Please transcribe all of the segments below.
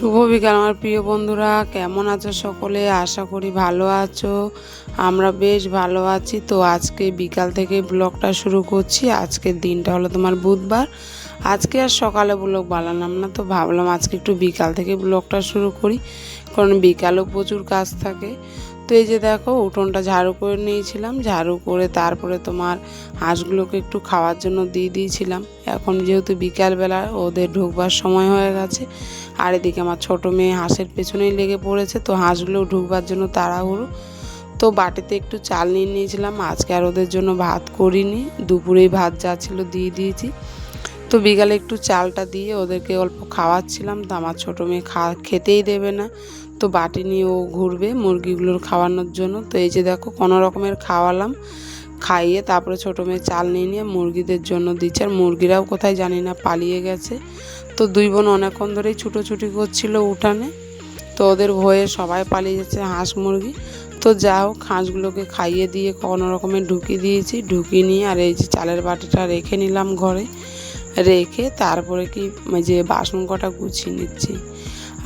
শুভ বিকাল, আমার প্রিয় বন্ধুরা। কেমন আছো সকলে? আশা করি ভালো আছো। আমরা বেশ ভালো আছি। তো আজকে বিকাল থেকে ব্লগটা শুরু করছি। আজকের দিনটা হলো তোমার বুধবার। আজকে আর সকালে ব্লগ বানালাম না, তো ভাবলাম আজকে একটু বিকাল থেকে ব্লগটা শুরু করি। কারণ বিকালেও প্রচুর কাজ থাকে। তো এই যে দেখো, উঠোনটা ঝাড়ু করে নিয়েছিলাম। ঝাড়ু করে তারপরে তোমার হাঁসগুলোকে একটু খাওয়ার জন্য দিয়ে দিয়েছিলাম। এখন যেহেতু বিকালবেলা ওদের ঢুকবার সময় হয়ে গেছে, আর এদিকে আমার ছোট মেয়ে হাঁসের পেছনেই লেগে পড়েছে, তো হাঁসগুলো ঢুকবার জন্য তাড়াহুড়ো। তো বাটিতে একটু চাল নিয়ে নিয়েছিলাম, আজকে আর ওদের জন্য ভাত করিনি, দুপুরেই ভাত যা ছিল দিয়ে দিয়েছি। তো বিকালে একটু চালটা দিয়ে ওদেরকে অল্প খাওয়াচ্ছিলাম, তো আমার ছোটো মেয়ে খা, খেতেই দেবে না। তো বাটি নিয়ে ও ঘুরবে মুরগিগুলোর খাওয়ানোর জন্য। তো এই যে দেখো কোনো রকমের খাওয়ালাম, খাইয়ে তারপরে ছোটো মেয়ে চাল নিয়ে নিয়ে মুরগিদের জন্য দিচ্ছে। আর মুরগিরাও কোথায় জানি না পালিয়ে গেছে। তো দুই বোন অনেকক্ষণ ধরেই ছুটোছুটি করছিল উঠানে। তো ওদের ভয়ে সবাই পালিয়ে যাচ্ছে হাঁস মুরগি। তো যা হোক হাঁসগুলোকে খাইয়ে দিয়ে কোনো রকমে ঢুকিয়ে দিয়েছি। ঢুকিয়ে নিয়ে আর এই যে চালের বাটিটা রেখে নিলাম ঘরে। রেখে তারপরে কি যে বাসন কটা গুছিয়ে নিচ্ছি।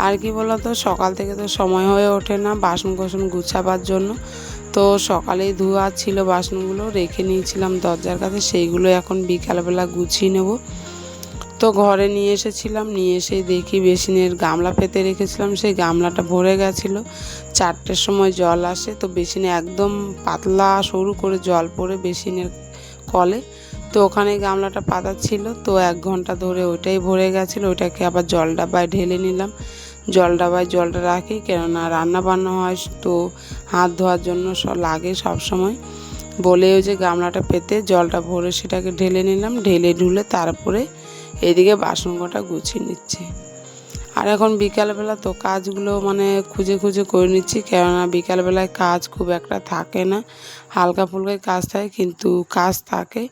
আর কি বলতো সকাল থেকে তো সময় হয়ে ওঠে না বাসন কোসন গুছাবার জন্য। তো সকালেই ধোয়া ছিল বাসনগুলো, রেখে নিয়েছিলাম দরজার কাছে, সেইগুলো এখন বিকালবেলা গুছিয়ে নেব। তো ঘরে নিয়ে এসেছিলাম, নিয়ে এসে দেখি বেসিনের গামলা পেতে রেখেছিলাম, সেই গামলাটা ভরে গেছিল। চারটের সময় জল আসে, তো বেসিনে একদম পাতলা সরু করে জল পড়ে বেসিনের কলে তো ওখানে গামলাটা পাতা ছিল, তো এক ঘণ্টা ধরে ওইটাই ভরে গেছিল, ওইটাকে আবার জল ডাব্বায় ঢেলে নিলাম। জল ডাবায় জলটা রাখি, কেননা রান্না বান্না হয়, তো হাত ধোয়ার জন্য লাগে সব সময় বলে ওই যে গামলাটা পেতে জলটা ভরে সেটাকে ঢেলে নিলাম, ঢেলে ঢুলে তারপরে এদিকে বাসন কটা গুছিয়ে নিচ্ছি। আর এখন বিকালবেলা তো কাজগুলো মানে খুঁজে খুঁজে করে নিচ্ছি, কেননা বিকালবেলায় কাজ খুব একটা থাকে না। হালকা ফুলকা কাজ থাকে, কিন্তু কাজ থাকে।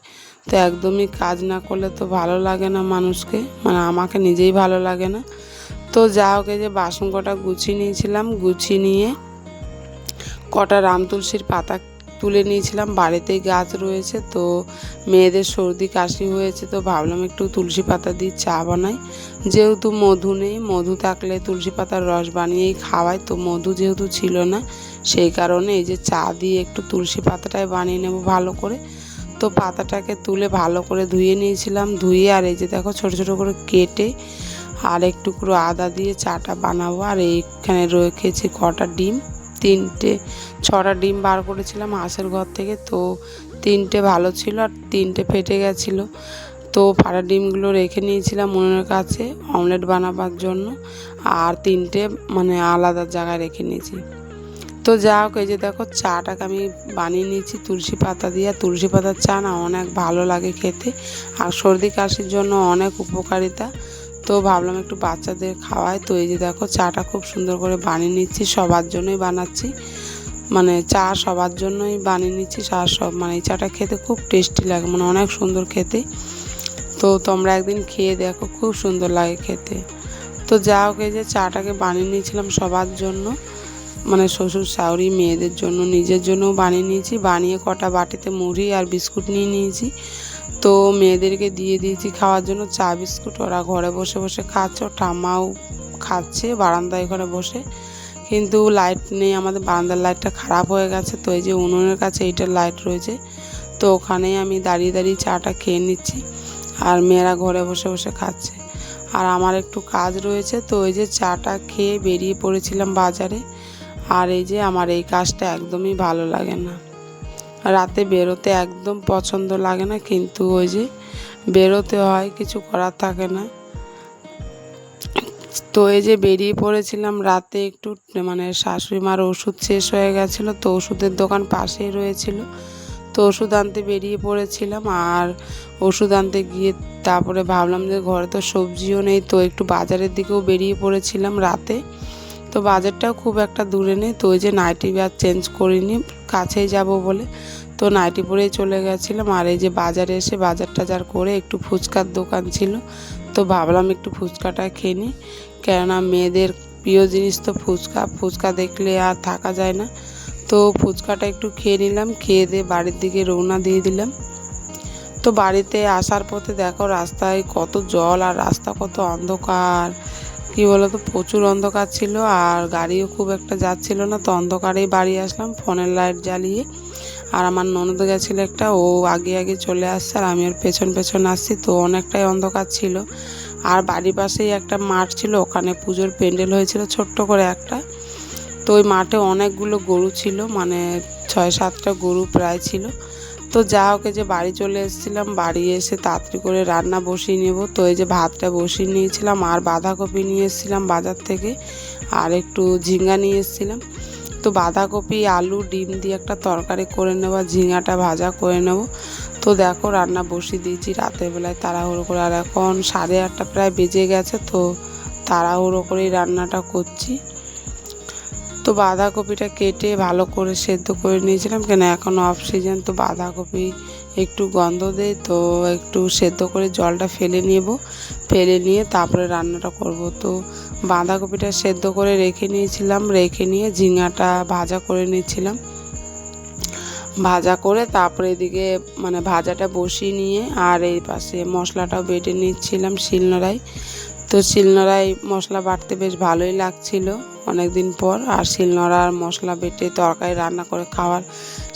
তো একদমই কাজ না করলে তো ভালো লাগে না মানুষকে মানে আমাকে নিজেই ভালো লাগে না। তো যা হোক যে বাসন কটা গুছিয়ে নিয়েছিলাম, গুছিয়ে নিয়ে কটা রাম তুলসীর পাতা তুলে নিয়েছিলাম। বাড়িতেই গাছ রয়েছে তো মেয়েদের সর্দি কাশি হয়েছে তো ভাবলাম একটু তুলসী পাতা দিয়ে চা বানাই। যেহেতু মধু নেই, মধু থাকলে তুলসী পাতার রস বানিয়েই খাওয়াই তো মধু যেহেতু ছিল না, সেই কারণে এই যে চা দিয়ে একটু তুলসী পাতাটাই বানিয়ে নেব ভালো করে। তো পাতাটাকে তুলে ভালো করে ধুয়ে নিয়েছিলাম, ধুয়ে আর এই যে দেখো ছোটো ছোটো করে কেটে আর একটু করে আদা দিয়ে চাটা বানাবো আর এইখানে রেখেছি কটা ডিম। তিনটে ছটা ডিম বার করেছিলাম হাঁসের ঘর থেকে, তো তিনটে ভালো ছিল আর তিনটে ফেটে গেছিল। তো ফাটা ডিমগুলো রেখে নিয়েছিলাম মনের কাছে অমলেট বানাবার জন্য আর তিনটে মানে আলাদা জায়গায় রেখে নিয়েছি। তো যা হোক, এই যে দেখো চাটাকে আমি বানিয়ে নিয়েছি তুলসী পাতা দিয়ে। তুলসী পাতার চা না অনেক ভালো লাগে খেতে। আর সর্দি কাশির জন্য অনেক উপকারিতা। তো ভাবলাম একটু বাচ্চাদের খাওয়াই। তো এই যে দেখো, চাটা খুব সুন্দর করে বানিয়ে নিচ্ছি, সবার জন্যই বানাচ্ছি। মানে চা সবার জন্যই বানিয়ে নিচ্ছি, চা সব মানে এই চাটা খেতে খুব টেস্টি লাগে মানে অনেক সুন্দর খেতে। তো তোমরা একদিন খেয়ে দেখো, খুব সুন্দর লাগে খেতে। তো যা হোক, এই যে চাটাকে বানিয়ে নিয়েছিলাম সবার জন্য। মানে শ্বশুর শাউরি মেয়েদের জন্য, নিজের জন্যও বানিয়ে নিয়েছি। বানিয়ে কটা বাটিতে মুড়ি আর বিস্কুট নিয়ে নিয়েছি। তো মেয়েদেরকে দিয়ে দিয়েছি খাওয়ার জন্য চা বিস্কুট। ওরা ঘরে বসে বসে খাচ্ছে ঠাম্মাও খাচ্ছে বারান্দায় ঘরে বসে। কিন্তু লাইট নেই, আমাদের বারান্দার লাইটটা খারাপ হয়ে গেছে। তো এই যে উনুনের কাছে এইটার লাইট রয়েছে, তো ওখানেই আমি দাঁড়িয়ে দাঁড়িয়ে চাটা খেয়ে নিচ্ছি। আর মেয়েরা ঘরে বসে বসে খাচ্ছে। আর আমার একটু কাজ রয়েছে, তো ওই যে চাটা খেয়ে বেরিয়ে পড়েছিলাম বাজারে। আর এই যে আমার এই কাজটা একদমই ভালো লাগে না। রাতে বেরোতে একদম পছন্দ লাগে না, কিন্তু ওই যে বেরোতে হয়, কিছু করার থাকে না। তো এই যে বেরিয়ে পড়েছিলাম রাতে একটু মানে শাশুড়ি মার ওষুধ শেষ হয়ে গেছিল, তো ওষুধের দোকান পাশেই রয়েছিল। তো ওষুধ আনতে বেরিয়ে পড়েছিলাম আর ওষুধ আনতে গিয়ে তারপরে ভাবলাম যে ঘরে তো সবজিও নেই, তো একটু বাজারের দিকেও বেরিয়ে পড়েছিলাম রাতে। তো বাজারটাও খুব একটা দূরে নেই, তো ওই যে নাইটি আর চেঞ্জ করিনি কাছেই যাব বলে। তো নাইটি পরেই চলে গেছিলাম আর এই যে বাজারে এসে বাজার টাজার করে একটু ফুচকার দোকান ছিল। তো ভাবলাম একটু ফুচকাটা খেয়ে নিই। কেননা মেয়েদের প্রিয় জিনিস তো ফুচকা। ফুচকা দেখলে আর থাকা যায় না। তো ফুচকাটা একটু খেয়ে নিলাম। খেয়ে দিয়ে বাড়ির দিকে রওনা দিয়ে দিলাম। তো বাড়িতে আসার পথে দেখো রাস্তায় কত জল আর রাস্তা কত অন্ধকার। কী বলতো, প্রচুর অন্ধকার ছিল আর গাড়িও খুব একটা যাচ্ছিল না, তো অন্ধকারেই বাড়ি আসলাম ফোনের লাইট জ্বালিয়ে। আর আমার ননদ গেছিল একটা, ও আগে আগে চলে আসছে আর আমি ওর পেছন পেছন আসছি, তো অনেকটাই অন্ধকার ছিল। আর বাড়ির পাশেই একটা মাঠ ছিল, ওখানে পুজোর প্যান্ডেল হয়েছিল ছোট্ট করে একটা। তো ওই মাঠে অনেকগুলো গরু ছিল মানে ছয় সাতটা গরু প্রায় ছিল। তো যা হোক যে বাড়ি চলে এসেছিলাম, বাড়ি এসে তাড়াতাড়ি করে রান্না বসিয়ে নেব। তো এই যে ভাতটা বসিয়ে নিয়েছিলাম, আর বাঁধাকপি নিয়ে এসেছিলাম বাজার থেকে, আর একটু ঝিঙ্গা নিয়ে এসেছিলাম। তো বাঁধাকপি, আলু, ডিম দিয়ে একটা তরকারি করে নেওয়া ঝিঙাটা ভাজা করে নেব। তো দেখো রান্না বসিয়ে দিয়েছি, রাতের বেলায় তাড়াহুড়ো করে। আর এখন সাড়ে আটটা প্রায় বেজে গেছে, তো তাড়াহুড়ো করেই রান্নাটা করছি। বাঁধাকপিটা কেটে ভালো করে সেদ্ধ করে নিয়েছিলাম কেন এখন অফ সিজন তো বাঁধাকপি একটু গন্ধ দেয়, তো একটু সেদ্ধ করে জলটা ফেলে নেব। ফেলে নিয়ে তারপরে রান্নাটা করব। তো বাঁধাকপিটা সেদ্ধ করে রেখে নিয়েছিলাম, রেখে নিয়ে ঝিঙাটা ভাজা করে নিয়েছিলাম। ভাজা করে তারপরে এদিকে মানে ভাজাটা বসিয়ে নিয়ে আর এই পাশে মশলাটাও বেটে নিচ্ছিলাম শিলনোড়ায়। তো শিলনোড়ায় মশলা বাটতে বেশ ভালোই লাগছিল অনেক দিন পর। আর শিলনোড়ার মশলা বেটে তরকারি রান্না করে খাওয়ার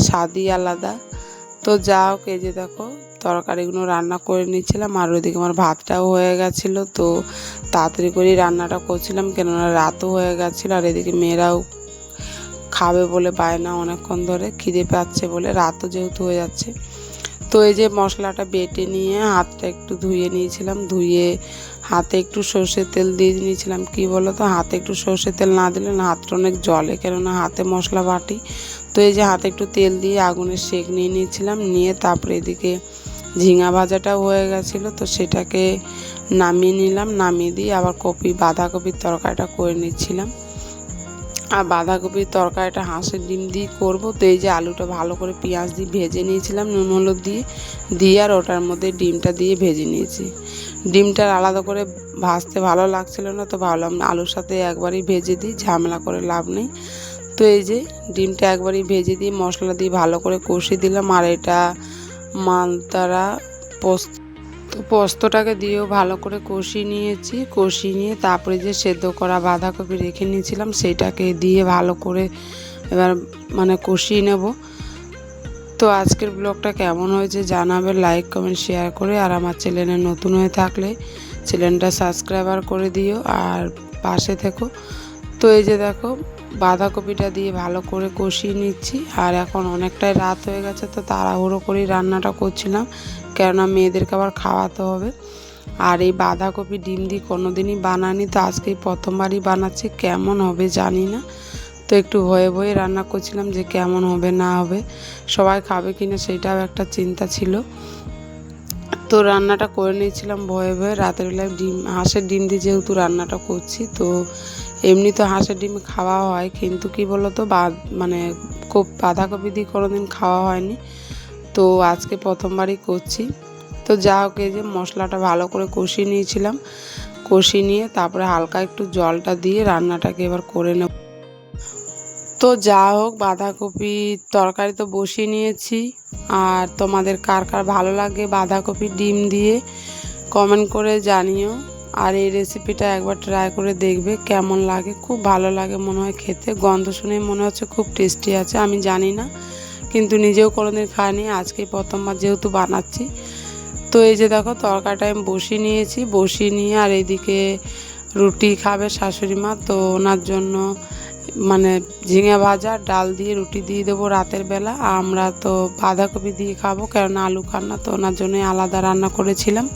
স্বাদই আলাদা। তো যা হোক, এই যে দেখো, তরকারিগুলো রান্না করে নিচ্ছিলাম আর ওইদিকে আমার ভাতটাও হয়ে গেছিল। তো তাড়াতাড়ি করেই রান্নাটা করছিলাম, কেননা রাতও হয়ে গেছিল আর এদিকে মেয়েরাও খাবে বলে বায়না অনেকক্ষণ ধরে, খিদে পাচ্ছে বলে রাতও যেহেতু হয়ে যাচ্ছে। তো এই যে মশলাটা বেটে নিয়ে হাতটা একটু ধুয়ে নিয়েছিলাম, ধুয়ে হাতে একটু সর্ষের তেল দিয়ে নিয়েছিলাম। কি বলো তো হাতে একটু সর্ষের তেল না দিলে না, হাতটা অনেক জলে, কেননা হাতে মশলা বাটি। তো এই যে হাতে একটু তেল দিয়ে আগুনের সেক নিয়ে নিয়েছিলাম, নিয়ে তারপরে এদিকে ঝিঙা ভাজাটাও হয়ে গেছিল, তো সেটাকে নামিয়ে নিলাম, নামিয়ে দিয়ে আবার কপি, বাঁধাকপির তরকারিটা করে নিচ্ছিলাম। আর বাঁধাকপির তরকারিটা হাঁসের ডিম দিয়ে করব। তো এই যে আলুটা ভালো করে পেঁয়াজ দিয়ে ভেজে নিয়েছিলাম, নুন হলুদ দিয়ে দিয়ে আর ওটার মধ্যে ডিমটা দিয়ে ভেজে নিয়েছি। ডিমটা আলাদা করে ভাজতে ভালো লাগছিল না, তো ভাবলাম আলুর সাথে একবারই ভেজে দিই, ঝামেলা করে লাভ নেই। তো এই যে ডিমটা একবারই ভেজে দিয়ে মশলা দিয়ে ভালো করে কষিয়ে দিলাম, আর এটা মালতারা পোস্ত তো পোস্তটাকে দিয়েও ভালো করে কষিয়ে নিয়েছি। কষিয়ে নিয়ে তারপরে যে সেদ্ধ করা বাঁধাকপি রেখে নিয়েছিলাম, সেটাকে দিয়ে ভালো করে এবার মানে কষিয়ে নেব। তো আজকের ব্লগটা কেমন হয়েছে জানাবে লাইক কমেন্ট শেয়ার করে আর আমার চ্যানেলে নতুন হয়ে থাকলে চ্যানেলটা সাবস্ক্রাইবার করে দিও আর পাশে থেকো। তো এই যে দেখো বাঁধাকপিটা দিয়ে ভালো করে কষিয়ে নিচ্ছি। আর এখন অনেকটাই রাত হয়ে গেছে, তো তাড়াহুড়ো করেই রান্নাটা করছিলাম। কেননা মেয়েদেরকে আবার খাওয়াতে হবে। আর এই বাঁধাকপি ডিম দিয়ে কোনো দিনই বানানি তো আজকেই প্রথমবারই বানাচ্ছি। কেমন হবে জানি না। তো একটু ভয়ে ভয়ে রান্না করছিলাম যে কেমন হবে, না হবে, সবাই খাবে কিনা সেটাও একটা চিন্তা ছিল। তো রান্নাটা করে নিয়েছিলাম ভয়ে ভয়ে। রাতের বেলায় ডিম, হাঁসের ডিম দিয়ে যেহেতু রান্নাটা করছি, তো এমনি তো হাঁসের ডিম খাওয়া হয়, কিন্তু কি বলতো বা মানে খুব বাঁধাকপি দিয়ে কোনো দিন খাওয়া হয়নি। তো আজকে প্রথমবারই করছি। তো যা হোক, এই যে মশলাটা ভালো করে কষিয়ে নিয়েছিলাম। কষিয়ে নিয়ে তারপরে হালকা একটু জলটা দিয়ে রান্নাটাকে এবার করে নেব। তো যা হোক, বাঁধাকপি তরকারি তো বসিয়ে নিয়েছি। আর তোমাদের কার কার ভালো লাগে বাঁধাকপি ডিম দিয়ে কমেন্ট করে জানিও। আর এই রেসিপিটা একবার ট্রাই করে দেখবে কেমন লাগে। খুব ভালো লাগে মনে হয় খেতে। গন্ধ শুনেই মনে হচ্ছে খুব টেস্টি আছে, আমি জানি না। কিন্তু নিজেও কোনোদিন খাইনি, আজকে প্রথমবার যেহেতু বানাচ্ছি। তো এই যে দেখো, তরকারিটা আমি বসিয়ে নিয়েছি। বসিয়ে নিয়ে আর এইদিকে রুটি খাবে শাশুড়ি মা। তো ওনার জন্য মানে ঝিঙে ভাজা, ডাল দিয়ে রুটি দিয়ে দেবো রাতের বেলা। আমরা তো বাঁধাকপি দিয়ে খাব, কেননা আলু খান না। তো ওনার জন্যই আলাদা রান্না করেছিলাম।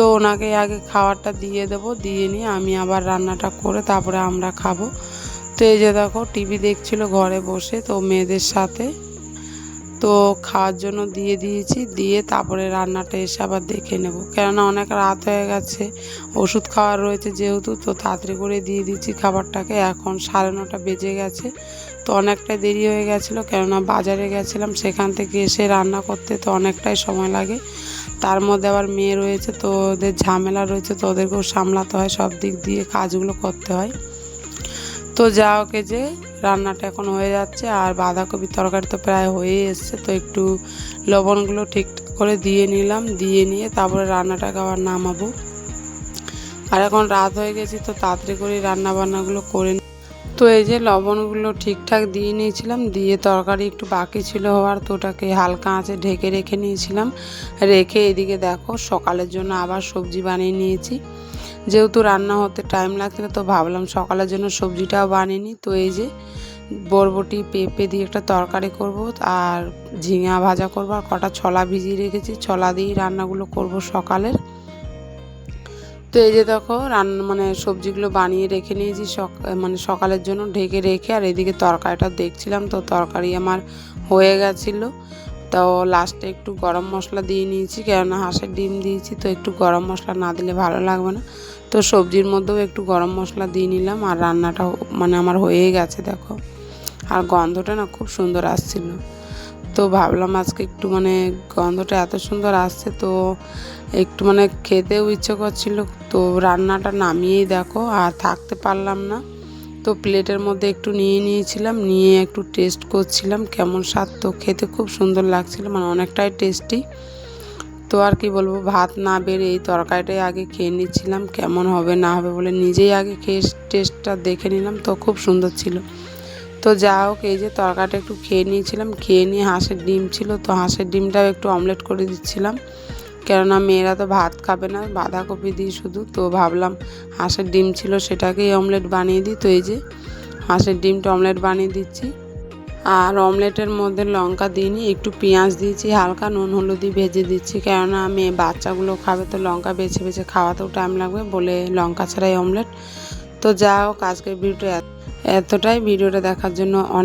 তো ওনাকে আগে খাবারটা দিয়ে দেব, দিয়ে নিয়ে আমি আবার রান্নাটা করে তারপরে আমরা খাব। তো এই যে দেখো, টিভি দেখছিল ঘরে বসে, তো মেয়েদের সাথে তো খাওয়ার জন্য দিয়ে দিয়েছি, দিয়ে তারপরে রান্নাটা এসে আবার দেখে নেব। কেননা অনেক রাত হয়ে গেছে, ওষুধ খাওয়ার রয়েছে যেহেতু, তো তাড়াতাড়ি করে দিয়ে দিচ্ছি খাবারটাকে। এখন সাড়ে নটা বেজে গেছে, তো অনেকটাই দেরি হয়ে গেছিল, কেননা বাজারে গেছিলাম, সেখান থেকে এসে রান্না করতে তো অনেকটাই সময় লাগে। তার মধ্যে আবার মেয়ে রয়েছে, তো ওদের ঝামেলা রয়েছে, তো ওদেরকেও সামলাতে হয়, সব দিক দিয়ে কাজগুলো করতে হয়। তো যা ওকে যে রান্নাটা এখন হয়ে যাচ্ছে আর বাঁধাকপি তরকারি তো প্রায় হয়েই এসছে, তো একটু লবণগুলো ঠিক করে দিয়ে নিলাম, দিয়ে নিয়ে তারপরে রান্নাটাকে আবার নামাবো। আর এখন রাত হয়ে গেছি, তো তাড়াতাড়ি করে রান্না বান্নাগুলো করে তো এই যে লবণগুলো ঠিকঠাক দিয়ে নিয়েছিলাম, দিয়ে তরকারি একটু বাকি ছিল হওয়ার, তো ওটাকে হালকা আঁচে ঢেকে রেখে নিয়েছিলাম। রেখে এদিকে দেখো সকালের জন্য আবার সবজি বানিয়ে নিয়েছি। যেহেতু রান্না হতে টাইম লাগছিল তো ভাবলাম সকালের জন্য সবজিটাও বানিয়ে তো এই যে বরবটি, পেঁপে দিয়ে একটা তরকারি করব, আর ঝিঙা ভাজা করব, আর কটা ছলা ভিজিয়ে রেখেছি। ছলা দিয়েই রান্নাগুলো করব সকালের। তো এই যে দেখো, রান্না মানে সবজিগুলো বানিয়ে রেখে নিয়েছি মানে সকালের জন্য ঢেকে রেখে, আর এদিকে তরকারিটা দেখছিলাম, তো তরকারি আমার হয়ে গেছিল। তো লাস্টে একটু গরম মশলা দিয়ে নিয়েছি, কেননা হাঁসের ডিম দিয়েছি, তো একটু গরম মশলা না দিলে ভালো লাগবে না। তো সবজির মধ্যেও একটু গরম মশলা দিয়ে নিলাম, আর রান্নাটা মানে আমার হয়ে গেছে, দেখো। আর গন্ধটা না খুব সুন্দর আসছিল। তো ভাবলাম আজকে একটু মানে গন্ধটা এত সুন্দর আসছে, তো একটু মানে খেতেও ইচ্ছে করছিল, তো রান্নাটা নামিয়েই দেখো, আর থাকতে পারলাম না। তো প্লেটের মধ্যে একটু নিয়ে নিয়েছিলাম, নিয়ে একটু টেস্ট করছিলাম কেমন স্বাদ। তো খেতে খুব সুন্দর লাগছিল মানে অনেকটাই টেস্টি। তো আর কি বলব, ভাত না বেড়ে এই তরকারিটাই আগে খেয়ে নিচ্ছিলাম, কেমন হবে না হবে বলে নিজেই আগে খেয়ে টেস্টটা দেখে নিলাম, তো খুব সুন্দর ছিল। তো যা হোক, এই যে তরকারিটা একটু খেয়ে নিয়েছিলাম, খেয়ে নিয়ে হাঁসের ডিম ছিল, তো হাঁসের ডিমটাও একটু অমলেট করে দিচ্ছিলাম। কেননা মেয়েরা তো ভাত খাবে না, বাঁধাকপি দিই শুধু। তো ভাবলাম হাঁসের ডিম ছিল সেটাকেই অমলেট বানিয়ে দিই। তো এই যে হাঁসের ডিমটা অমলেট বানিয়ে দিচ্ছি। আর অমলেটের মধ্যে লঙ্কা দিইনি একটু পেঁয়াজ দিয়েছি, হালকা নুন হলুদি ভেজে দিচ্ছি। কেননা মেয়ে বাচ্চাগুলো খাবে তো লঙ্কা বেছে বেছে খাওয়াতেও টাইম লাগবে বলে লঙ্কা ছাড়াই অমলেট। তো যা হোক, আজকের ভিডিওটা এত- এতটাই। ভিডিওটা দেখার জন্য অনেক